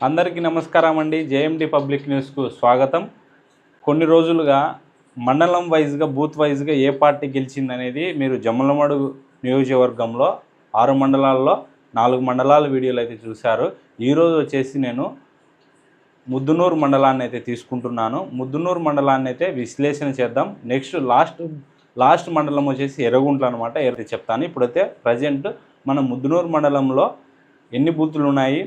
అందరికీ నమస్కారం అండి. జేఎండి పబ్లిక్ న్యూస్కు స్వాగతం. కొన్ని రోజులుగా మండలం వైజ్గా బూత్ వైజ్గా ఏ పార్టీ గెలిచిందనేది మీరు జమ్మలమడు నియోజకవర్గంలో ఆరు మండలాల్లో నాలుగు మండలాల వీడియోలు అయితే చూశారు. ఈరోజు వచ్చేసి నేను ముద్దునూరు మండలాన్ని అయితే తీసుకుంటున్నాను. ముద్దునూరు మండలాన్ని అయితే విశ్లేషణ చేద్దాం. నెక్స్ట్ లాస్ట్ లాస్ట్ మండలం వచ్చేసి ఎర్రగుంట్ల అనమాట ఎర్ర చెప్తాను. ఇప్పుడైతే ప్రజెంట్ మన ముద్దునూరు మండలంలో ఎన్ని బూతులు ఉన్నాయి?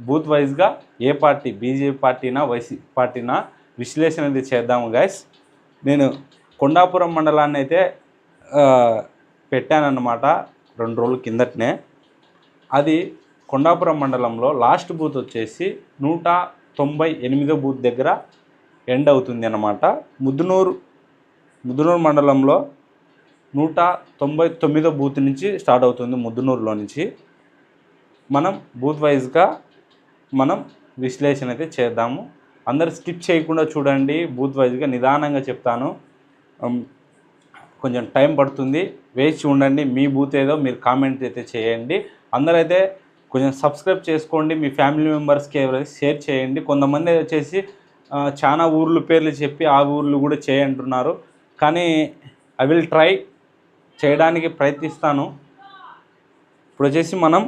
బూత్ వైజ్గా ఏ పార్టీ బీజేపీ పార్టీనా వైసీ పార్టీనా విశ్లేషణ అయితే చేద్దాము గైస్ నేను కొండాపురం మండలాన్ని అయితే పెట్టానన్నమాట రెండు రోజుల కిందటనే. అది కొండాపురం మండలంలో లాస్ట్ బూత్ వచ్చేసి నూట తొంభై ఎనిమిదో బూత్ దగ్గర ఎండ్ అవుతుంది అన్నమాట. ముద్దునూరు ముద్దునూరు మండలంలో నూట తొంభై తొమ్మిదో బూత్ నుంచి స్టార్ట్ అవుతుంది ముద్దునూరులో నుంచి. మనం బూత్ వైజ్గా మనం విశ్లేషణ అయితే చేద్దాము. అందరు స్కిప్ చేయకుండా చూడండి. బూత్ వైజ్గా నిదానంగా చెప్తాను. Um, కొంచెం టైం పడుతుంది. వేచి ఉండండి. మీ బూత్ ఏదో మీరు కామెంట్ అయితే చేయండి. అందరైతే కొంచెం సబ్స్క్రైబ్ చేసుకోండి. మీ ఫ్యామిలీ మెంబర్స్కి ఎవరైతే షేర్ చేయండి. కొంతమంది వచ్చేసి చాలా ఊర్లు పేర్లు చెప్పి ఆ ఊర్లు కూడా చేయంటున్నారు. కానీ ఐ విల్ ట్రై చేయడానికి ప్రయత్నిస్తాను. ఇప్పుడు వచ్చేసి మనం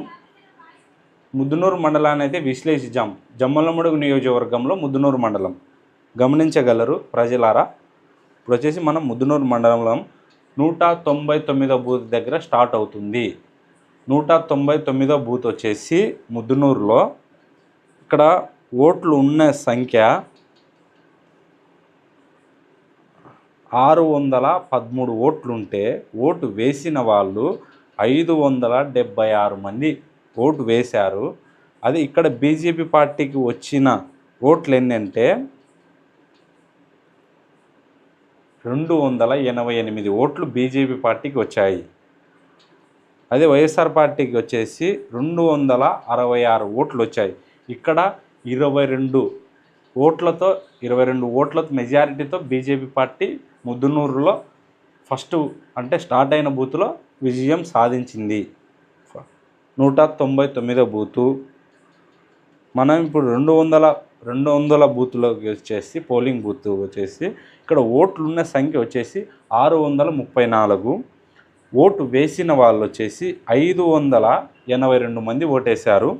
ముద్దునూరు మండలాన్ని అయితే విశ్లేషించాం. జమ్మలమడుగు నియోజకవర్గంలో ముద్దునూరు మండలం. గమనించగలరు ప్రజలారా? ఇప్పుడు వచ్చేసి మనం ముద్దునూరు మండలం నూట తొంభై తొమ్మిదో బూత్ దగ్గర స్టార్ట్ అవుతుంది. నూట తొంభై తొమ్మిదో బూత్ వచ్చేసి ముద్దునూరులో. ఇక్కడ ఓట్లు ఉన్న సంఖ్య ఆరు వందల పదమూడు ఓట్లుంటే ఓటు వేసిన వాళ్ళు ఐదు వందల డెబ్బై ఆరు మంది. ఓటు వేశారు. అది ఇక్కడ బీజేపీ పార్టీకి వచ్చిన ఓట్లు ఏంటంటే రెండు వందల ఎనభై ఎనిమిది ఓట్లు బీజేపీ పార్టీకి వచ్చాయి. అదే వైఎస్ఆర్ పార్టీకి వచ్చేసి రెండు వందల అరవై ఆరు ఓట్లు వచ్చాయి. ఇక్కడ ఇరవై రెండు ఓట్లతో ఇరవై రెండు ఓట్ల మెజారిటీతో బీజేపీ పార్టీ ముద్దునూరులో ఫస్ట్ అంటే స్టార్ట్ అయిన బూత్లో విజయం సాధించింది. నూట తొంభై తొమ్మిదో బూతు. మనం ఇప్పుడు రెండు వందల రెండు వందల బూత్లోకి వచ్చేసి పోలింగ్ బూత్ వచ్చేసి ఇక్కడ ఓట్లు ఉన్న సంఖ్య వచ్చేసి ఆరు వందల ముప్పై నాలుగు. ఓటు వేసిన వాళ్ళు వచ్చేసి ఐదు వందల ఎనభై రెండు మంది ఓటేశారు.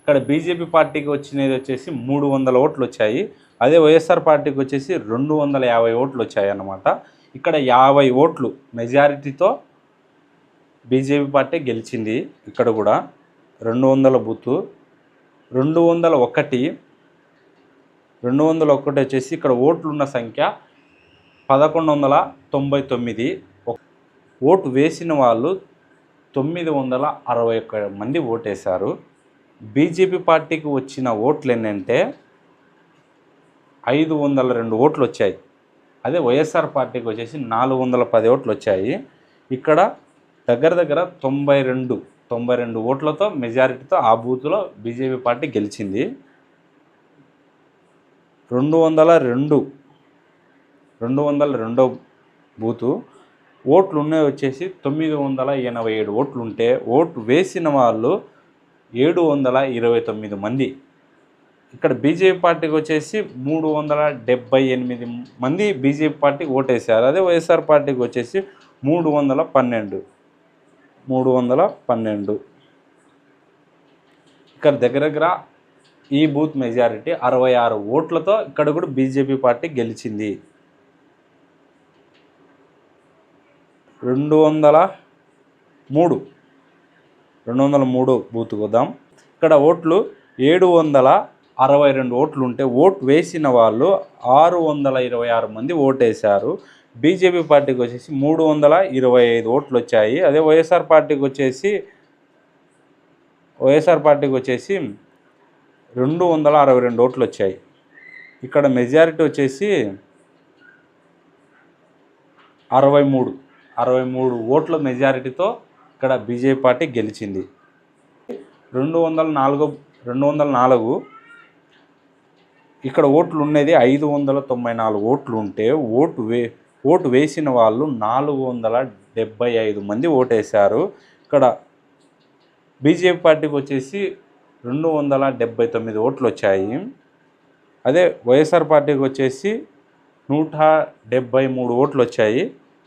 ఇక్కడ బీజేపీ పార్టీకి వచ్చినది వచ్చేసి మూడు వందల ఓట్లు వచ్చాయి. అదే వైఎస్ఆర్ పార్టీకి వచ్చేసి రెండు వందల యాభై ఓట్లు వచ్చాయి అన్నమాట ఇక్కడ యాభై ఓట్లు మెజారిటీతో బీజేపీ పార్టీ గెలిచింది ఇక్కడ కూడా. రెండు వందల బూతు. రెండు వందల ఒకటి. రెండు వందల ఒకటి వచ్చేసి ఇక్కడ ఓట్లున్న సంఖ్య పదకొండు వందల తొంభై తొమ్మిది. ఓటు వేసిన వాళ్ళు తొమ్మిది వందల అరవై ఒక్క మంది ఓటేశారు. బీజేపీ పార్టీకి వచ్చిన ఓట్లు ఏంటంటే ఐదు వందల రెండు ఓట్లు వచ్చాయి. అదే వైఎస్ఆర్ పార్టీకి వచ్చేసి నాలుగు వందల పది ఓట్లు వచ్చాయి. ఇక్కడ దగ్గర దగ్గర తొంభై రెండు తొంభై రెండు ఓట్లతో మెజారిటీతో ఆ బూత్లో బీజేపీ పార్టీ గెలిచింది. రెండు వందల రెండు రెండు వందల రెండో బూతు. ఓట్లు ఉన్నాయి వచ్చేసి తొమ్మిది వందల ఎనభై ఏడు ఓట్లు ఉంటే ఓటు వేసిన వాళ్ళు ఏడు వందల ఇరవై తొమ్మిది మంది. ఇక్కడ బీజేపీ పార్టీకి వచ్చేసి మూడు వందల డెబ్బై ఎనిమిది మంది బీజేపీ పార్టీకి ఓటేశారు. అదే వైఎస్ఆర్ పార్టీకి వచ్చేసి మూడు వందల పన్నెండు. మూడు వందల పన్నెండు. ఇక్కడ దగ్గర దగ్గర ఈ బూత్ మెజారిటీ అరవై ఆరు ఓట్లతో ఇక్కడ కూడా బీజేపీ పార్టీ గెలిచింది. రెండు వందల మూడు. రెండు వందల మూడు బూత్ వద్దాం ఇక్కడ ఓట్లు ఏడు వందల అరవై రెండు ఓట్లు ఉంటే ఓట్ వేసిన వాళ్ళు ఆరు వందల ఇరవై ఆరు మంది ఓటేశారు. బీజేపీ పార్టీకి వచ్చేసి మూడు వందల ఇరవై ఐదు ఓట్లు వచ్చాయి. అదే వైఎస్ఆర్ పార్టీకి వచ్చేసి వైఎస్ఆర్ పార్టీకి వచ్చేసి రెండు వందల అరవై రెండు ఓట్లు వచ్చాయి. ఇక్కడ మెజారిటీ వచ్చేసి అరవై మూడు అరవై మూడు ఓట్ల మెజారిటీతో ఇక్కడ బీజేపీ పార్టీ గెలిచింది. రెండు వందల నాలుగు రెండు వందల నాలుగు ఇక్కడ ఓట్లు ఉండేది ఐదు వందల తొంభై నాలుగు ఓట్లు ఉంటే ఓటు వే ఓటు వేసిన వాళ్ళు నాలుగు వందల డెబ్బై ఐదు మంది ఓటేశారు. ఇక్కడ బీజేపీ పార్టీకి వచ్చేసి రెండు వందల డెబ్బై తొమ్మిది ఓట్లు వచ్చాయి. అదే వైఎస్ఆర్ పార్టీకి వచ్చేసి నూట డెబ్బై మూడు ఓట్లు వచ్చాయి.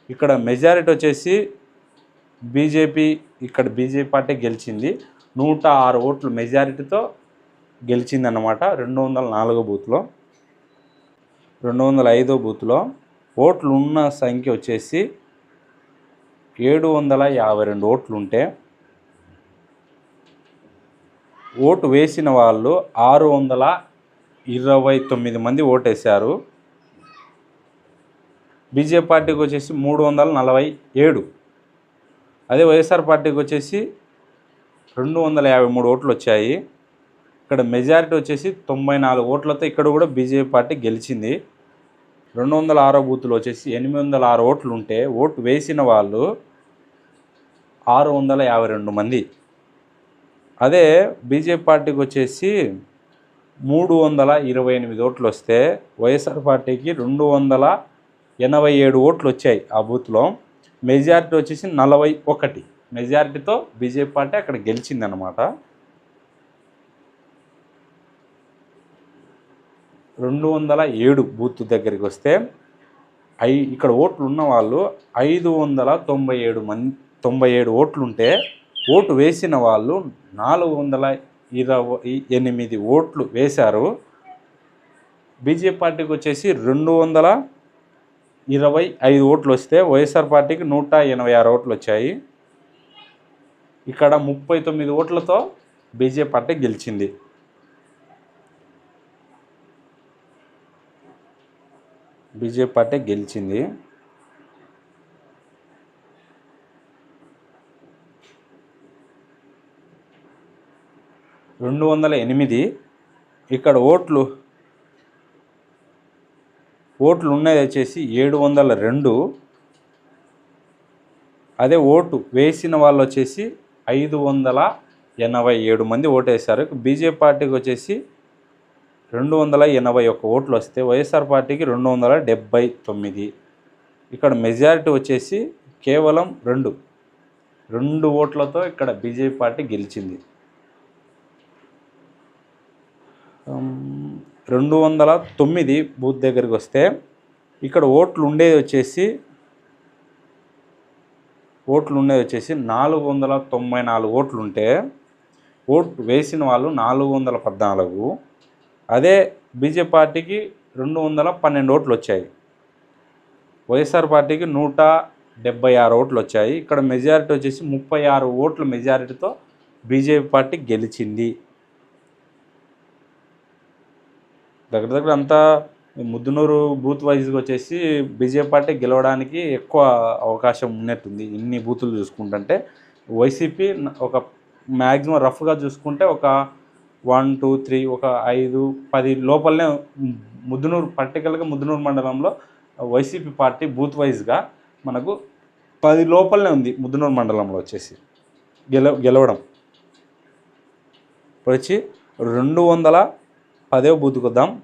ఇక్కడ మెజారిటీ వచ్చేసి బీజేపీ ఇక్కడ బీజేపీ పార్టీ గెలిచింది. నూట ఆరు ఓట్లు మెజారిటీతో గెలిచిందన్నమాట రెండు వందల నాలుగో బూత్లో. రెండు వందల ఐదో బూత్లో. ఓట్లు ఉన్న సంఖ్య వచ్చేసి ఏడు వందల యాభై రెండు ఓట్లు ఉంటే ఓటు వేసిన వాళ్ళు ఆరు వందల ఇరవై తొమ్మిది మంది ఓటేశారు. బీజేపీ పార్టీకి వచ్చేసి మూడు వందల నలభై ఏడు. అదే వైఎస్ఆర్ పార్టీకి వచ్చేసి రెండు వందల యాభై మూడు ఓట్లు వచ్చాయి. ఇక్కడ మెజారిటీ వచ్చేసి తొంభై నాలుగు ఓట్లతో ఇక్కడ కూడా బీజేపీ పార్టీ గెలిచింది. రెండు వందల ఆరో బూత్లో వచ్చేసి ఎనిమిది వందల ఆరు ఓట్లు ఉంటే ఓటు వేసిన వాళ్ళు ఆరు వందల యాభై రెండు మంది. అదే బీజేపీ పార్టీకి వచ్చేసి మూడు వందల ఇరవై ఎనిమిది ఓట్లు వస్తే వైఎస్ఆర్ పార్టీకి రెండు వందల ఎనభై ఏడు ఓట్లు వచ్చాయి ఆ బూత్లో. మెజారిటీ వచ్చేసి నలభై ఒకటి. మెజారిటీతో బీజేపీ పార్టీ అక్కడ గెలిచిందనమాట. రెండు వందల ఏడు బూత్ దగ్గరికి వస్తే ఐ ఇక్కడ ఓట్లు ఉన్న వాళ్ళు ఐదు వందల తొంభై ఏడు మంది తొంభై ఏడు ఓట్లుంటే ఓటు వేసిన వాళ్ళు నాలుగు వందల ఇరవై ఎనిమిది ఓట్లు వేశారు. బీజేపీ పార్టీకి వచ్చేసి రెండు వందల ఇరవై ఐదు ఓట్లు వస్తే వైఎస్ఆర్ పార్టీకి నూట ఎనభై ఆరు ఓట్లు వచ్చాయి. ఇక్కడ ముప్పై తొమ్మిది ఓట్లతో బీజేపీ పార్టీ గెలిచింది. బీజేపీ పార్టీ గెలిచింది. రెండు వందల ఎనిమిది ఇక్కడ ఓట్లు ఓట్లు ఉన్నది వచ్చేసి ఏడు వందల రెండు. అదే ఓటు వేసిన వాళ్ళు వచ్చేసి ఐదు వందల ఎనభై ఏడు మంది ఓటేశారు బీజేపీ పార్టీకి వచ్చేసి రెండు వందల ఎనభై ఒక్క ఓట్లు వస్తే వైఎస్ఆర్ పార్టీకి రెండు వందల డెబ్బై తొమ్మిది. ఇక్కడ మెజారిటీ వచ్చేసి కేవలం రెండు. రెండు ఓట్లతో ఇక్కడ బీజేపీ పార్టీ గెలిచింది. రెండు వందల తొమ్మిది బూత్ దగ్గరికి వస్తే ఇక్కడ ఓట్లు ఉండేది వచ్చేసి ఓట్లు ఉండేది వచ్చేసి నాలుగు వందల తొంభై నాలుగు ఓట్లు ఉంటే ఓటు వేసిన వాళ్ళు నాలుగు వందల పద్నాలుగు. అదే బీజేపీ పార్టీకి రెండు వందల పన్నెండు ఓట్లు వచ్చాయి. వైఎస్ఆర్ పార్టీకి నూట డెబ్బై ఆరు ఓట్లు వచ్చాయి. ఇక్కడ మెజారిటీ వచ్చేసి ముప్పై ఆరు ఓట్ల మెజారిటీతో బీజేపీ పార్టీ గెలిచింది. దగ్గర దగ్గర అంతా ముద్దునూరు బూత్ వైజ్గా వచ్చేసి బీజేపీ పార్టీ గెలవడానికి ఎక్కువ అవకాశం ఉన్నట్టుంది. ఇన్ని బూతులు చూసుకుంటుంటే వైసీపీ ఒక మ్యాక్సిమం రఫ్గా చూసుకుంటే ఒక వన్ టూ త్రీ ఒక ఐదు పది లోపలనే ముద్దునూరు పర్టికల్గా ముద్దునూరు మండలంలో వైసీపీ పార్టీ బూత్ వైజ్గా మనకు పది లోపలనే ఉంది ముద్దునూరు మండలంలో వచ్చేసి. గెల గెలవడం. ఇప్పుడు వచ్చి రెండు వందల పదే బూత్కి వద్దాం.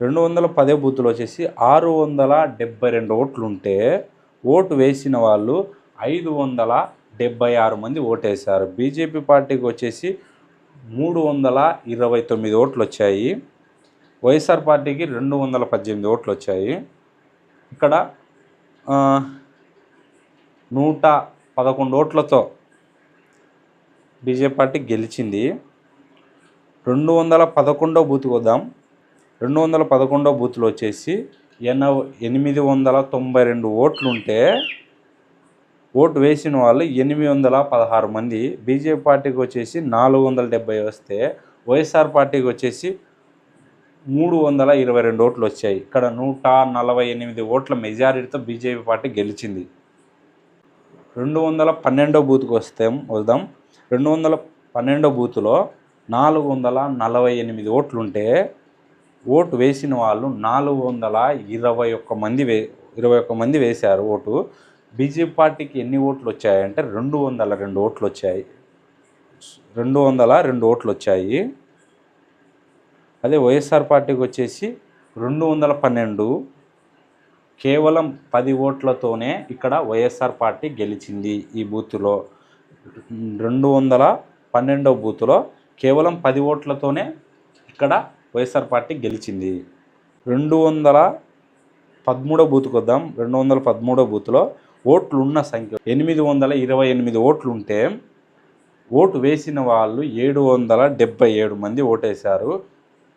రెండు వందల పదే బూతులు వచ్చేసి ఆరు వందల డెబ్బై రెండు ఓట్లు ఉంటే ఓటు వేసిన వాళ్ళు ఐదు వందల డెబ్బై ఆరు మంది ఓటేశారు. బీజేపీ పార్టీకి వచ్చేసి మూడు వందల ఇరవై తొమ్మిది ఓట్లు వచ్చాయి వైఎస్ఆర్ పార్టీకి రెండు వందల పద్దెనిమిది ఓట్లు వచ్చాయి ఇక్కడ నూట పదకొండు ఓట్లతో బీజేపీ పార్టీ గెలిచింది. రెండు వందల పదకొండో బూత్కి వద్దాం రెండు వందల పదకొండో బూత్లో వచ్చేసి ఎనభై ఎనిమిది వందల తొంభై రెండు ఓట్లు ఉంటే ఓటు వేసిన వాళ్ళు ఎనిమిది వందల పదహారు మంది. బీజేపీ పార్టీకి వచ్చేసి నాలుగు వందల డెబ్బై వస్తే వైఎస్ఆర్ పార్టీకి వచ్చేసి మూడు వందల ఇరవై రెండు ఓట్లు వచ్చాయి. ఇక్కడ నూట నలభై ఎనిమిది ఓట్ల మెజారిటీతో బీజేపీ పార్టీ గెలిచింది. రెండు వందల పన్నెండో బూత్కి వస్తే వద్దాం. రెండు వందల పన్నెండో బూత్లో నాలుగు వందల నలభై ఎనిమిది ఓట్లుంటే ఓటు వేసిన వాళ్ళు నాలుగు వందల ఇరవై ఒక్క మంది వే ఇరవై ఒక్క మంది వేశారు ఓటు. బీజేపీ పార్టీకి ఎన్ని ఓట్లు వచ్చాయంటే రెండు వందల రెండు ఓట్లు వచ్చాయి. రెండు వందల రెండు ఓట్లు వచ్చాయి. అదే వైఎస్ఆర్ పార్టీకి వచ్చేసి రెండు వందల పన్నెండు. కేవలం పది ఓట్లతోనే ఇక్కడ వైఎస్ఆర్ పార్టీ గెలిచింది ఈ బూత్లో. రెండు వందల పన్నెండవ బూత్లో కేవలం పది ఓట్లతోనే ఇక్కడ వైఎస్ఆర్ పార్టీ గెలిచింది. రెండు వందల పదమూడో బూత్కి వద్దాం. రెండు వందల పదమూడో బూత్లో ఓట్లు ఉన్న సంఖ్య ఎనిమిది వందల ఇరవై ఎనిమిది ఓట్లు ఉంటే ఓటు వేసిన వాళ్ళు ఏడు వందల డెబ్బై ఏడు మంది ఓటేశారు.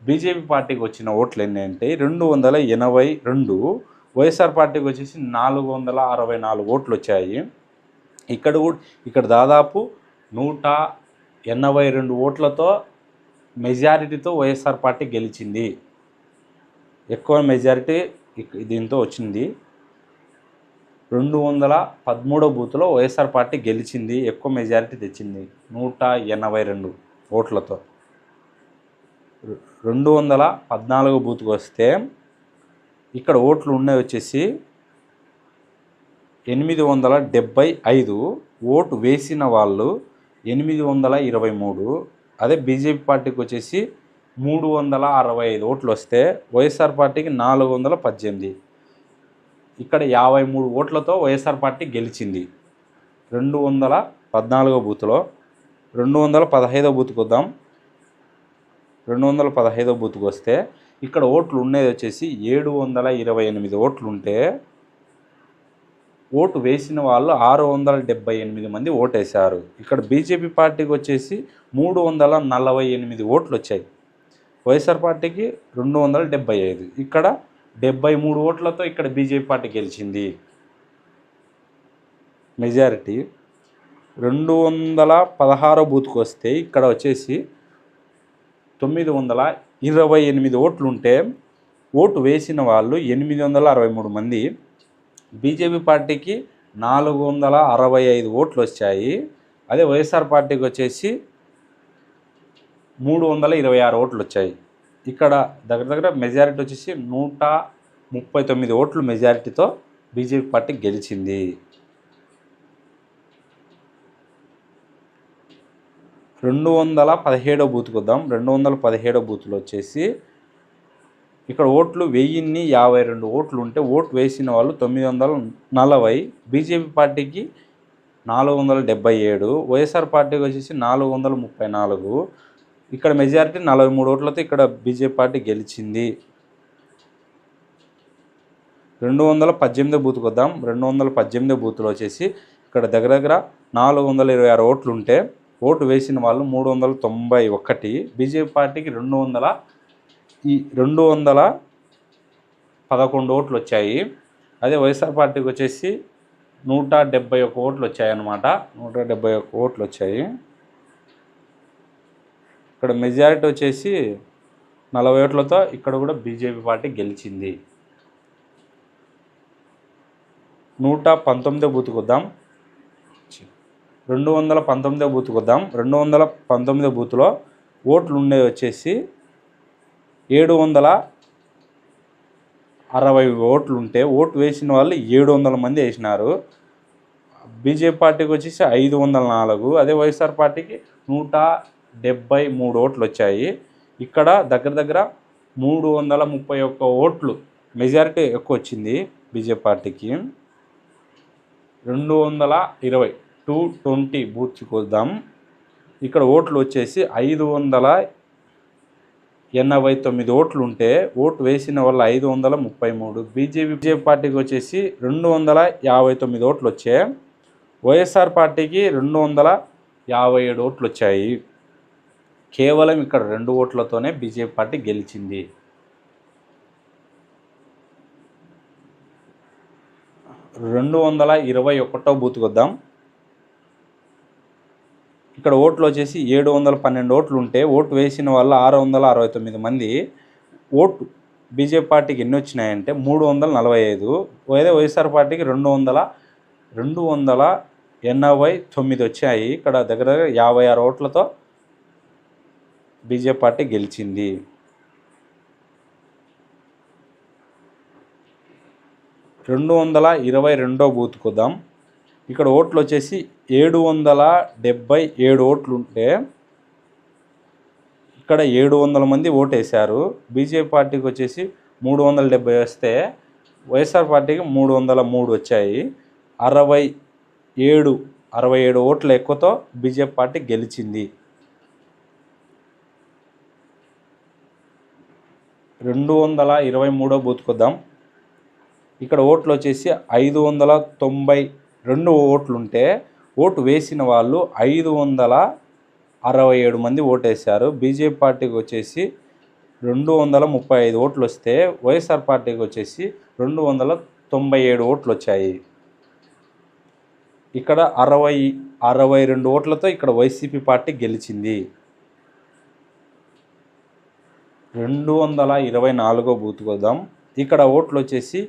బీజేపీ పార్టీకి వచ్చిన ఓట్లు ఎన్ని అంటే రెండు వందల ఎనభై రెండు వైఎస్ఆర్ పార్టీకి వచ్చేసి నాలుగు వందల అరవై నాలుగు ఓట్లు వచ్చాయి. ఇక్కడ కూడా ఇక్కడ దాదాపు నూట ఎనభై రెండు ఓట్లతో మెజారిటీతో వైఎస్ఆర్ పార్టీ గెలిచింది. ఎక్కువ మెజారిటీ దీంతో వచ్చింది. రెండు వందల పదమూడో బూత్లో వైఎస్ఆర్ పార్టీ గెలిచింది ఎక్కువ మెజారిటీ తెచ్చింది. నూట ఎనభై రెండు ఓట్లతో. రెండు వందల పద్నాలుగో బూత్కి వస్తే ఇక్కడ ఓట్లు ఉన్నాయి వచ్చేసి ఎనిమిది వందల డెబ్బై ఐదు ఓటు వేసిన వాళ్ళు ఎనిమిది వందల ఇరవై మూడు. అదే బీజేపీ పార్టీకి వచ్చేసి మూడు వందల అరవై ఐదు ఓట్లు వస్తే వైఎస్ఆర్ పార్టీకి నాలుగు వందల పద్దెనిమిది. ఇక్కడ యాభై మూడు ఓట్లతో వైఎస్ఆర్ పార్టీ గెలిచింది. రెండు వందల పద్నాలుగో బూత్లో రెండు వందల పదహైదో బూత్కి వద్దాం. రెండు వందల పదహైదో బూత్కి వస్తే ఇక్కడ ఓట్లు ఉండేది వచ్చేసి ఏడు వందల ఇరవై ఎనిమిది ఓట్లు ఉంటే ఓటు వేసిన వాళ్ళు ఆరు వందల డెబ్బై ఎనిమిది మంది ఓటేశారు. ఇక్కడ బీజేపీ పార్టీకి వచ్చేసి మూడు వందల నలభై ఎనిమిది ఓట్లు వచ్చాయి. వైఎస్ఆర్ పార్టీకి రెండు వందల డెబ్బై ఐదు. ఇక్కడ డెబ్బై మూడు ఓట్లతో ఇక్కడ బీజేపీ పార్టీ గెలిచింది. మెజారిటీ రెండు వందల పదహారో బూత్కి వస్తే ఇక్కడ వచ్చేసి తొమ్మిది వందల ఇరవై ఎనిమిది ఓట్లు ఉంటే ఓటు వేసిన వాళ్ళు ఎనిమిది వందల అరవై మూడు మంది. బీజేపీ పార్టీకి నాలుగు వందల అరవై ఐదు ఓట్లు వచ్చాయి. అదే వైఎస్ఆర్ పార్టీకి వచ్చేసి మూడు వందల ఇరవై ఆరు ఓట్లు వచ్చాయి. ఇక్కడ దగ్గర దగ్గర మెజారిటీ వచ్చేసి నూట ముప్పై తొమ్మిది ఓట్లు మెజారిటీతో బీజేపీ పార్టీ గెలిచింది. రెండు వందల పదిహేడో బూత్కి వద్దాం. రెండు వందల పదిహేడో బూత్లో వచ్చేసి ఇక్కడ ఓట్లు వెయ్యిన్ని యాభై రెండు ఓట్లు ఉంటే ఓటు వేసిన వాళ్ళు తొమ్మిది వందల నలభై బీజేపీ పార్టీకి నాలుగు వందల డెబ్బై ఏడు వైఎస్ఆర్ పార్టీకి వచ్చేసి నాలుగు వందల ముప్పై నాలుగు ఇక్కడ మెజారిటీ నలభై మూడు ఓట్లతో ఇక్కడ బీజేపీ పార్టీ గెలిచింది. రెండు వందల పద్దెనిమిది బూత్కి వద్దాం రెండు వందల పద్దెనిమిది బూత్లో వచ్చేసి ఇక్కడ దగ్గర దగ్గర నాలుగు వందల ఇరవై ఆరు ఓట్లు ఉంటే ఓటు వేసిన వాళ్ళు మూడు వందల తొంభై ఒకటి బీజేపీ పార్టీకి రెండు వందల ఈ రెండు వందల పదకొండు ఓట్లు వచ్చాయి. అదే వైఎస్ఆర్ పార్టీకి వచ్చేసి నూట డెబ్బై ఒక ఓట్లు వచ్చాయి అన్నమాట నూట డెబ్బై ఒక ఓట్లు వచ్చాయి. ఇక్కడ మెజారిటీ వచ్చేసి నలభై ఓట్లతో ఇక్కడ కూడా బీజేపీ పార్టీ గెలిచింది. నూట పంతొమ్మిదో బూత్కి వద్దాం. రెండు వందల పంతొమ్మిదో బూత్కి వద్దాం. రెండు వందల పంతొమ్మిదో బూత్లో ఓట్లు ఉండేవి వచ్చేసి ఏడు వందల అరవై ఓట్లు ఉంటే ఓటు వేసిన వాళ్ళు ఏడు వందల మంది వేసినారు. బీజేపీ పార్టీకి వచ్చేసి ఐదు వందల నాలుగు అదే వైఎస్ఆర్ పార్టీకి నూట డెబ్బై మూడు ఓట్లు వచ్చాయి ఇక్కడ దగ్గర దగ్గర మూడు వందల ముప్పై ఒక్క ఓట్లు మెజారిటీ ఎక్కువ వచ్చింది బీజేపీ పార్టీకి. రెండు వందల ఇరవై టూ ట్వంటీ బూత్కి వద్దాం. ఇక్కడ ఓట్లు వచ్చేసి ఐదు వందల ఎనభై తొమ్మిది ఓట్లు ఉంటే ఓటు వేసిన వల్ల ఐదు వందల ముప్పై మూడు. బీజేపీ బీజేపీ పార్టీకి వచ్చేసి రెండు వందల యాభై తొమ్మిది ఓట్లు వచ్చాయి వైఎస్ఆర్ పార్టీకి రెండు వందల యాభై ఏడు ఓట్లు వచ్చాయి కేవలం ఇక్కడ రెండు ఓట్లతోనే బీజేపీ పార్టీ గెలిచింది. రెండు వందల ఇరవై ఒకటో బూత్కి వద్దాం. ఇక్కడ ఓట్లు వచ్చేసి ఏడు వందల పన్నెండు ఓట్లు ఉంటే ఓటు వేసిన వాళ్ళు ఆరు వందల అరవై తొమ్మిది మంది. ఓటు బీజేపీ పార్టీకి ఎన్ని వచ్చినాయంటే మూడు వందల నలభై ఐదు. అదే వైఎస్ఆర్ పార్టీకి రెండు వందల రెండు వందల ఎనభై తొమ్మిది వచ్చాయి. ఇక్కడ దగ్గర దగ్గర యాభై ఆరు ఓట్లతో బీజేపీ పార్టీ గెలిచింది. రెండు వందల ఇరవై రెండో బూత్కి వద్దాం ఇక్కడ ఓట్లు వచ్చేసి ఏడు వందల డెబ్బై ఏడు ఓట్లు ఉంటే ఇక్కడ ఏడు వందల మంది ఓటేశారు. బీజేపీ పార్టీకి వచ్చేసి మూడు వందల డెబ్బై వస్తే వైఎస్ఆర్ పార్టీకి మూడు వందల మూడు వచ్చాయి. అరవై ఏడు అరవై ఏడు ఓట్ల ఎక్కువతో బీజేపీ పార్టీ గెలిచింది. రెండు వందల ఇరవై మూడో బూత్కొద్దాం. ఇక్కడ ఓట్లు వచ్చేసి ఐదు వందల తొంభై రెండు ఓట్లుంటే ఓటు వేసిన వాళ్ళు ఐదు వందల అరవై ఏడు మంది ఓటేశారు. బీజేపీ పార్టీకి వచ్చేసి రెండు వందల ముప్పై ఐదు ఓట్లు వస్తే వైఎస్ఆర్ పార్టీకి వచ్చేసి రెండు వందల తొంభై ఏడు ఓట్లు వచ్చాయి ఇక్కడ అరవై అరవై రెండు ఓట్లతో ఇక్కడ వైసీపీ పార్టీ గెలిచింది. రెండు వందల ఇరవై నాలుగో బూత్కి వద్దాం ఇక్కడ ఓట్లు వచ్చేసి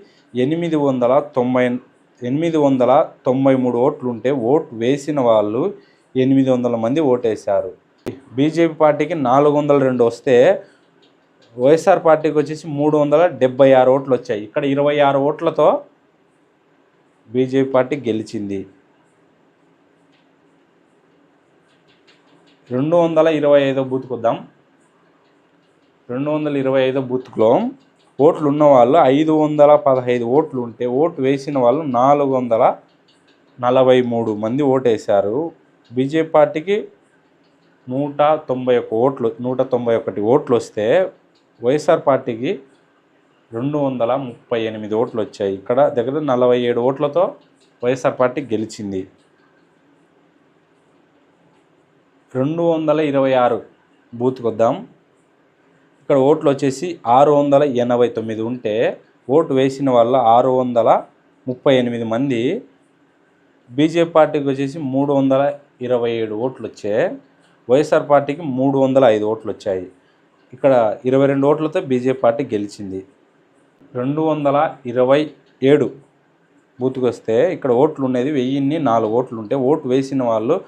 ఎనిమిది వందల తొంభై ఎనిమిది వందల తొంభై మూడు ఓట్లు ఉంటే ఓటు వేసిన వాళ్ళు ఎనిమిది వందల మంది ఓటేశారు. బీజేపీ పార్టీకి నాలుగు వందల రెండు వస్తే వైఎస్ఆర్ పార్టీకి వచ్చేసి మూడు వందల డెబ్బై ఆరు ఓట్లు వచ్చాయి. ఇక్కడ ఇరవై ఆరు ఓట్లతో బీజేపీ పార్టీ గెలిచింది. రెండు వందల ఇరవై ఐదో బూత్కి వద్దాం. రెండు వందల ఇరవై ఐదో బూత్లో ఓట్లు ఉన్నవాళ్ళు ఐదు వందల పదహైదు ఓట్లు ఉంటే ఓటు వేసిన వాళ్ళు నాలుగు వందల నలభై మూడు మంది ఓటేశారు. బీజేపీ పార్టీకి నూట తొంభై ఒక్క ఓట్లు నూట తొంభై ఒకటి ఓట్లు వస్తే వైఎస్ఆర్ పార్టీకి రెండు వందల ముప్పై ఎనిమిది ఓట్లు వచ్చాయి ఇక్కడ దగ్గర నలభై ఏడు ఓట్లతో వైఎస్ఆర్ పార్టీ గెలిచింది. రెండు వందల ఇరవై ఆరు బూత్కి వద్దాం ఇక్కడ ఓట్లు వచ్చేసి ఆరు వందల ఎనభై తొమ్మిది ఉంటే ఓటు వేసిన వాళ్ళ ఆరు వందల ముప్పై ఎనిమిది మంది బీజేపీ పార్టీకి వచ్చేసి మూడు వందల ఇరవై ఏడు ఓట్లు వచ్చాయి. వైఎస్ఆర్ పార్టీకి మూడు వందల ఐదు ఓట్లు వచ్చాయి. ఇక్కడ ఇరవై రెండు ఓట్లతో బీజేపీ పార్టీ గెలిచింది. రెండు వందల ఇరవై ఏడు బూత్కి వస్తే ఇక్కడ ఓట్లు ఉండేది వెయ్యిన్ని నాలుగు ఓట్లు ఉంటే ఓటు వేసిన వాళ్ళు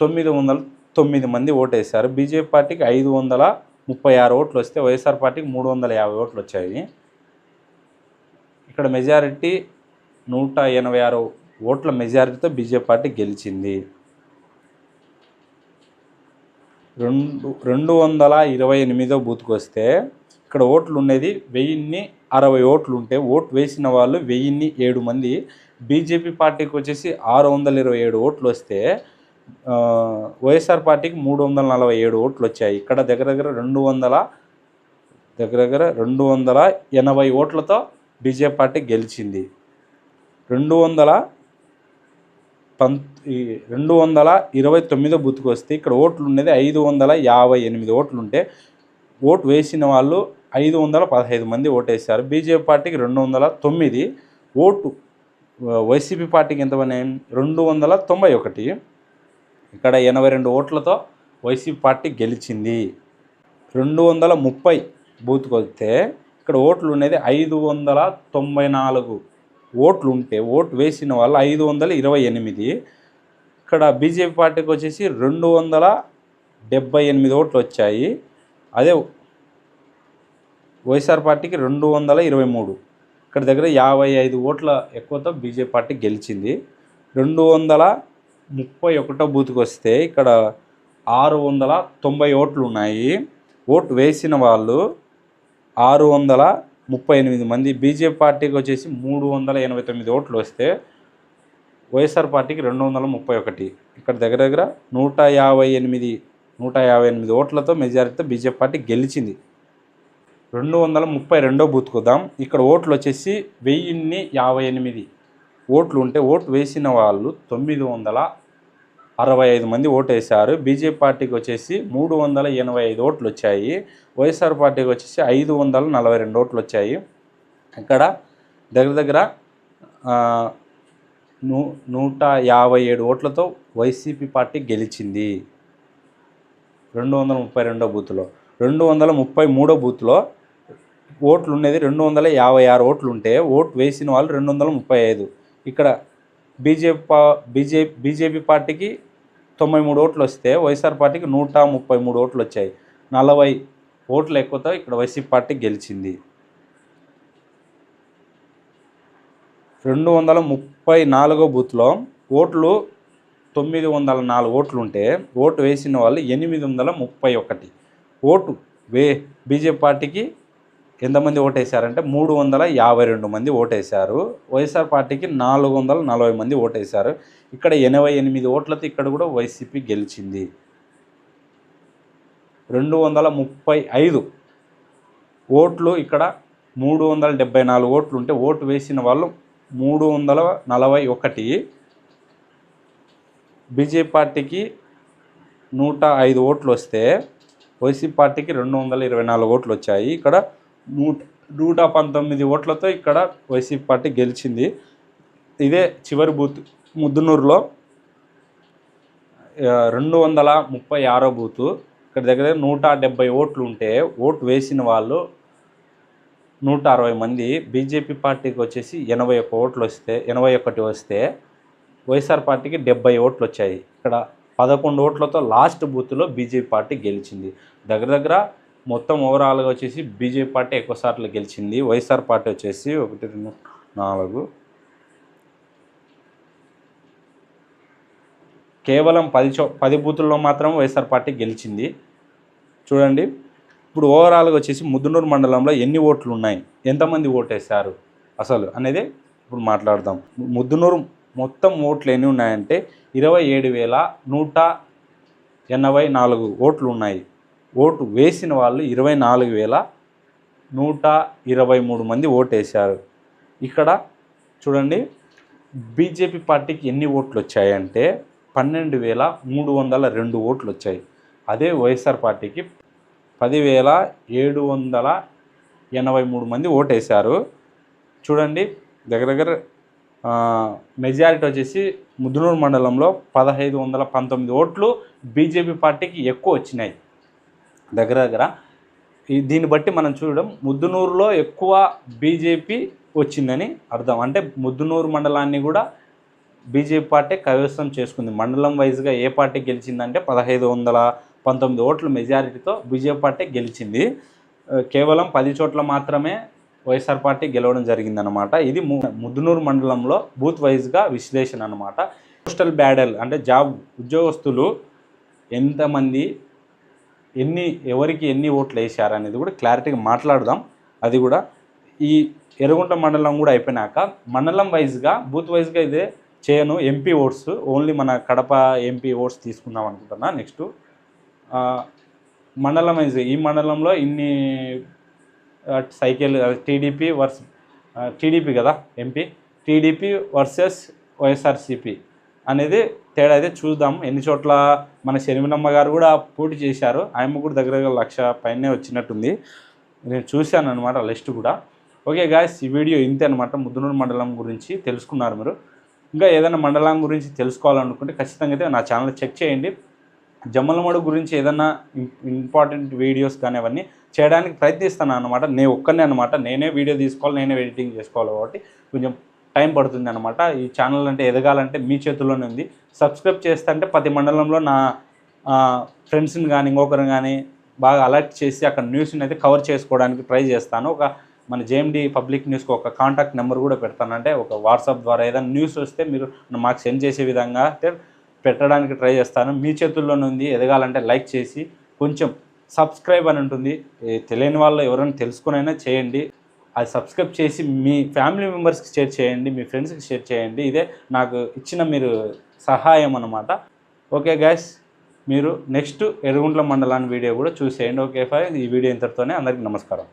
తొమ్మిది వందల తొమ్మిది మంది ఓటేశారు. బీజేపీ పార్టీకి ఐదు వందల ముప్పై ఆరు ఓట్లు వస్తే వైఎస్ఆర్ పార్టీకి మూడు వందల యాభై ఓట్లు వచ్చాయి. ఇక్కడ మెజారిటీ నూట ఎనభై ఆరు ఓట్ల మెజారిటీతో బీజేపీ పార్టీ గెలిచింది. రెండు రెండు వందల ఇరవై ఎనిమిదో బూత్కి వస్తే ఇక్కడ ఓట్లు ఉండేది వెయ్యిన్ని అరవై ఓట్లు ఉంటే ఓటు వేసిన వాళ్ళు వెయ్యిన్ని ఏడు మంది. బీజేపీ పార్టీకి వచ్చేసి ఆరు వందల ఇరవై ఏడు ఓట్లు వస్తే వైఎస్ఆర్ పార్టీకి మూడు వందల నలభై ఏడు ఓట్లు వచ్చాయి. ఇక్కడ దగ్గర దగ్గర రెండు వందల దగ్గర దగ్గర రెండు వందల ఎనభై ఓట్లతో బీజేపీ పార్టీ గెలిచింది. రెండు వందల పంత్ రెండు వందల ఇరవై తొమ్మిదో బూత్కి వస్తే ఇక్కడ ఓట్లు ఉండేది ఐదు వందల యాభై ఎనిమిది ఓట్లు ఉంటే ఓటు వేసిన వాళ్ళు ఐదు వందల పదహైదు మంది ఓటేశారు. బీజేపీ పార్టీకి రెండు వందల తొమ్మిది ఓటు వైసీపీ పార్టీకి ఎంతమంది రెండు వందల తొంభై ఒకటి. ఇక్కడ ఎనభై రెండు ఓట్లతో వైసీపీ పార్టీ గెలిచింది. రెండు వందల ముప్పై బూత్కి వస్తే ఇక్కడ ఓట్లు ఉండేది ఐదు వందల తొంభై నాలుగు ఓట్లు ఉంటే ఓటు వేసిన వాళ్ళు ఐదు వందల ఇరవై ఎనిమిది. ఇక్కడ బీజేపీ పార్టీకి వచ్చేసి రెండు వందల డెబ్బై ఎనిమిది ఓట్లు వచ్చాయి. అదే వైఎస్ఆర్ పార్టీకి రెండు వందల ఇరవై మూడు. ఇక్కడ దగ్గర యాభై ఐదు ఓట్ల ఎక్కువతో బీజేపీ పార్టీ గెలిచింది. రెండు వందల ముప్పై ఒకటో బూత్కి వస్తే ఇక్కడ ఆరు వందల తొంభై ఓట్లు ఉన్నాయి ఓటు వేసిన వాళ్ళు ఆరు వందల ముప్పై ఎనిమిది మంది. బీజేపీ పార్టీకి వచ్చేసి మూడు వందల ఎనభై తొమ్మిది ఓట్లు వస్తే వైఎస్ఆర్ పార్టీకి రెండు వందల ముప్పై ఒకటి. ఇక్కడ దగ్గర దగ్గర నూట యాభై ఎనిమిది నూట యాభై ఎనిమిది ఓట్లతో మెజారిటీతో బీజేపీ పార్టీ గెలిచింది. రెండు వందల ముప్పై రెండో బూత్కి వద్దాం ఇక్కడ ఓట్లు వచ్చేసి వెయ్యిన్ని యాభై ఎనిమిది. ఓట్లు ఉంటే ఓటు వేసిన వాళ్ళు తొమ్మిది వందల అరవై ఐదు మంది ఓటు బీజేపీ పార్టీకి వచ్చేసి మూడు వందల ఎనభై ఐదు ఓట్లు వచ్చాయి వైఎస్ఆర్ పార్టీకి వచ్చేసి ఐదు వందల నలభై రెండు ఓట్లు వచ్చాయి ఇక్కడ దగ్గర దగ్గర నూ నూట యాభై ఏడు ఓట్లతో వైసీపీ పార్టీ గెలిచింది. రెండు వందల ముప్పై రెండో బూత్లో రెండు వందల ముప్పై మూడో బూత్లో ఓట్లు ఉండేది రెండు వందల యాభై ఆరు ఓట్లు ఉంటే ఓటు వేసిన వాళ్ళు రెండు వందల ముప్పై ఐదు. ఇక్కడ బీజేపీ పా బీజేపీ బీజేపీ పార్టీకి తొంభై మూడు ఓట్లు వస్తే వైఎస్ఆర్ పార్టీకి నూట ముప్పై మూడు ఓట్లు వచ్చాయి. నలభై ఓట్లు ఎక్కువతో ఇక్కడ వైసీపీ పార్టీ గెలిచింది. రెండు వందల ముప్పై నాలుగో బూత్లో ఓట్లు తొమ్మిది వందల నాలుగు ఓట్లు ఉంటే ఓటు వేసిన వాళ్ళు ఎనిమిది వందల ముప్పై ఒకటి. ఓటు వే బీజేపీ పార్టీకి ఎంతమంది ఓటేశారంటే మూడు వందల యాభై రెండు మంది ఓటేశారు. వైఎస్ఆర్ పార్టీకి నాలుగు వందల నలభై మంది ఓటేశారు. ఇక్కడ ఎనభై ఎనిమిది ఓట్లతో ఇక్కడ కూడా వైసీపీ గెలిచింది. రెండు వందల ముప్పై ఐదు ఓట్లు ఇక్కడ మూడు వందల డెబ్బై నాలుగు ఓట్లు ఉంటే ఓటు వేసిన వాళ్ళు మూడు వందల నలభై ఒకటి. బీజేపీ పార్టీకి నూట ఐదు ఓట్లు వస్తే వైసీపీ పార్టీకి రెండు వందల ఇరవై నాలుగు ఓట్లు వచ్చాయి. ఇక్కడ నూట నూట పంతొమ్మిది ఓట్లతో ఇక్కడ వైసీపీ పార్టీ గెలిచింది. ఇదే చివరి బూత్ ముద్దునూరులో. రెండు వందల ముప్పై ఆరో బూతు. ఇక్కడ దగ్గర దగ్గర నూట డెబ్బై ఓట్లు ఉంటే ఓటు వేసిన వాళ్ళు నూట అరవై మంది. బీజేపీ పార్టీకి వచ్చేసి ఎనభై ఒక్క ఓట్లు వస్తే ఎనభై ఒకటి వస్తే వైఎస్ఆర్ పార్టీకి డెబ్బై ఓట్లు వచ్చాయి. ఇక్కడ పదకొండు ఓట్లతో లాస్ట్ బూత్లో బీజేపీ పార్టీ గెలిచింది. దగ్గర దగ్గర మొత్తం ఓవరాల్గా వచ్చేసి బీజేపీ పార్టీ ఎక్కువ సార్లు గెలిచింది. వైఎస్ఆర్ పార్టీ వచ్చేసి ఒకటి రెండు నాలుగు. కేవలం పది చో పది బూతుల్లో మాత్రం వైఎస్ఆర్ పార్టీ గెలిచింది. చూడండి. ఇప్పుడు ఓవరాల్గా వచ్చేసి ముద్దునూరు మండలంలో ఎన్ని ఓట్లు ఉన్నాయి? ఎంతమంది ఓటేశారు? అసలు అనేది ఇప్పుడు మాట్లాడదాం. ముద్దునూరు మొత్తం ఓట్లు ఎన్ని ఉన్నాయంటే ఇరవై ఏడు వేల నూట ఎనభై నాలుగు ఓట్లు ఉన్నాయి. ఓటు వేసిన వాళ్ళు ఇరవై నాలుగు వేల నూట ఇరవై మూడు మంది ఓటేశారు. ఇక్కడ చూడండి బీజేపీ పార్టీకి ఎన్ని ఓట్లు వచ్చాయంటే పన్నెండు వేల మూడు వందల రెండు ఓట్లు వచ్చాయి. అదే వైఎస్ఆర్ పార్టీకి పదివేల ఏడు వందల ఎనభై మూడు మంది ఓటేశారు. చూడండి దగ్గర దగ్గర మెజారిటీ వచ్చేసి ముద్దునూరు మండలంలో పదహైదు వందల పంతొమ్మిది ఓట్లు బీజేపీ పార్టీకి ఎక్కువ వచ్చినాయి. దగ్గర దగ్గర. దీన్ని బట్టి మనం చూడడం ముద్దునూరులో ఎక్కువ బీజేపీ వచ్చిందని అర్థం. అంటే ముద్దునూరు మండలాన్ని కూడా బీజేపీ పార్టీ కైవసం చేసుకుంది. మండలం వైజ్గా ఏ పార్టీ గెలిచిందంటే పదహైదు వందల పంతొమ్మిది ఓట్ల మెజారిటీతో బీజేపీ పార్టీ గెలిచింది. కేవలం పది చోట్ల మాత్రమే వైఎస్ఆర్ పార్టీ గెలవడం జరిగిందనమాట ఇది ముద్దునూరు మండలంలో బూత్ వైజ్గా విశ్లేషణ అనమాట పోస్టల్ బ్యాడల్ అంటే జాబ్ ఉద్యోగస్తులు ఎంతమంది ఎన్ని ఎవరికి ఎన్ని ఓట్లు వేశారు అనేది కూడా క్లారిటీగా మాట్లాడదాం. అది కూడా ఈ ఎర్రగుంట మండలం కూడా అయిపోయినాక మండలం వైజ్గా బూత్ వైజ్గా ఇదే చేయను. ఎంపీ ఓట్స్ ఓన్లీ మన కడప ఎంపీ ఓట్స్ తీసుకుందాం అనుకుంటున్నా. నెక్స్ట్ మండలం వైజ్ ఈ మండలంలో ఇన్ని సైకిల్ టీడీపీ వర్స్ టీడీపీ కదా ఎంపీ టీడీపీ వర్సెస్ వైఎస్ఆర్సీపీ అనేది తేడా అయితే చూద్దాం. ఎన్ని చోట్ల మన శర్మినమ్మ గారు కూడా పోటీ చేశారు ఆయమ్మ కూడా దగ్గర దగ్గర లక్ష పైనే వచ్చినట్టుంది. నేను చూశాను అనమాట లిస్ట్ కూడా. ఓకే గాయస్ ఈ వీడియో ఇంతే అనమాట ముద్దునూరు మండలం గురించి తెలుసుకున్నారు మీరు. ఇంకా ఏదైనా మండలం గురించి తెలుసుకోవాలనుకుంటే ఖచ్చితంగా అయితే నా ఛానల్ చెక్ చేయండి. జమ్మలమడు గురించి ఏదైనా ఇంపార్టెంట్ వీడియోస్ కానీ అవన్నీ చేయడానికి ప్రయత్నిస్తాను అనమాట నేను ఒక్కనే అనమాట నేనే వీడియో తీసుకోవాలి నేనే ఎడిటింగ్ చేసుకోవాలి కాబట్టి కొంచెం టైం పడుతుంది అనమాట ఈ ఛానల్ అంటే ఎదగాలంటే మీ చేతుల్లోనే ఉంది. సబ్స్క్రైబ్ చేస్తే అంటే ప్రతి మండలంలో నా ఫ్రెండ్స్ని కానీ ఇంకొకరిని కానీ బాగా అలర్ట్ చేసి అక్కడ న్యూస్ని అయితే కవర్ చేసుకోవడానికి ట్రై చేస్తాను. ఒక మన జేఎండి పబ్లిక్ న్యూస్కి ఒక కాంటాక్ట్ నెంబర్ కూడా పెడతానంటే ఒక వాట్సాప్ ద్వారా ఏదైనా న్యూస్ వస్తే మీరు మాకు సెండ్ చేసే విధంగా పెట్టడానికి ట్రై చేస్తాను. మీ చేతుల్లోనే ఉంది. ఎదగాలంటే లైక్ చేసి కొంచెం సబ్స్క్రైబ్ అని ఉంటుంది. తెలియని వాళ్ళు ఎవరైనా తెలుసుకునైనా చేయండి. అది సబ్స్క్రైబ్ చేసి మీ ఫ్యామిలీ మెంబర్స్కి షేర్ చేయండి మీ ఫ్రెండ్స్కి షేర్ చేయండి. ఇదే నాకు ఇచ్చిన మీరు సహాయం అనమాట ఓకే గైస్ మీరు నెక్స్ట్ ఎరుగుంట్ల మండలాన్ని వీడియో కూడా చూసేయండి. ఓకే ఫైవ్ ఈ వీడియో ఇంతటితోనే అందరికీ నమస్కారం.